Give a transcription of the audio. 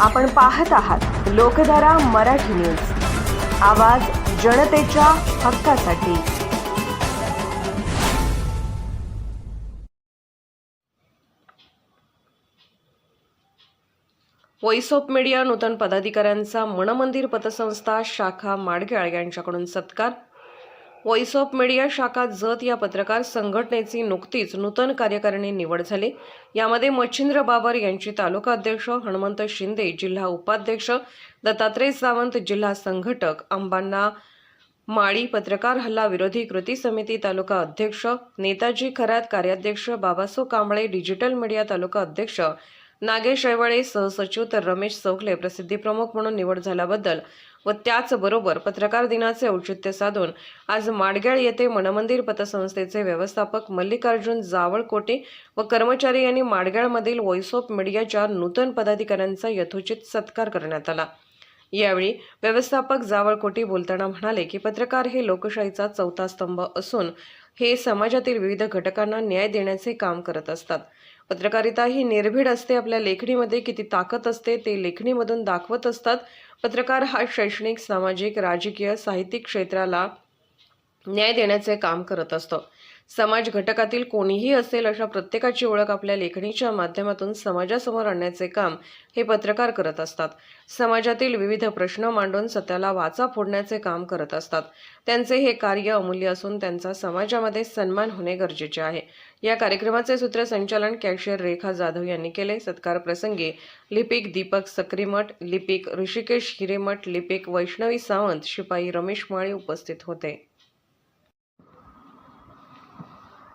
आपण पाहत आहात लोकधारा मराठी न्यूज. आवाज जनतेच्या हक्कासाठी. व्हॉइस ऑफ मीडिया नूतन पदाधिकाऱ्यांचा मनमंदिर पतसंस्था शाखा माडगेळ यांच्याकडून सत्कार. व्हॉइस ऑफ मीडिया शाखा जत या पत्रकार संघटनेची नुकतीच नूतन कार्यकारिणी निवड झाली. यामध्ये मच्छिंद्र बाबर यांची तालुका अध्यक्ष हनुमंत शिंदे जिल्हा उपाध्यक्ष दत्तात्रय सावंत जिल्हा संघटक अंबांना माळी पत्रकार हल्ला विरोधी कृती समिती तालुका अध्यक्ष नेताजी खरात कार्याध्यक्ष बाबासो कांबळे डिजिटल मीडिया तालुका अध्यक्ष नागेश ऐवळे सहसचिव तर रमेश चौगले प्रसिद्धीप्रमुख म्हणून निवड झाल्याबद्दल व त्याचबरोबर पत्रकार दिनाचे औचित्य साधून आज माडग्याळ येथे मनमंदिर पतसंस्थेचे व्यवस्थापक मल्लिकार्जुन जावळकोटे व कर्मचारी यांनी माडग्याळमधील व्हॉइस ऑफ मीडियाच्या नूतन पदाधिकाऱ्यांचा यथोचित सत्कार करण्यात आला. यावेळी व्यवस्थापक जावळकोटी बोलताना म्हणाले की पत्रकार हे लोकशाहीचा चौथा स्तंभ असून हे समाजातील विविध घटकांना न्याय देण्याचे काम करत असतात. पत्रकारिता ही निर्भीड असते आपल्या लेखणीमध्ये किती ताकद असते ते लेखणीमधून दाखवत असतात. पत्रकार हा शैक्षणिक सामाजिक राजकीय साहित्यिक क्षेत्राला न्याय देण्याचे काम करत असतो. समाज घटकातील कोणीही असेल अशा प्रत्येकाची ओळख आपल्या लेखणीच्या माध्यमातून समाजासमोर आणण्याचे काम हे पत्रकार करत असतात. समाजातील विविध प्रश्न मांडून सत्याला वाचा फोडण्याचे काम करत असतात. त्यांचे हे कार्य अमूल्य असून त्यांचा समाजामध्ये सन्मान होणे गरजेचे आहे. या कार्यक्रमाचे सूत्रसंचालन कॅशियर रेखा जाधव यांनी केले. सत्कार प्रसंगी लिपिक दीपक सक्रीमठ लिपिक ऋषिकेश हिरेमठ लिपिक वैष्णवी सावंत शिपाई रमेश माळी उपस्थित होते.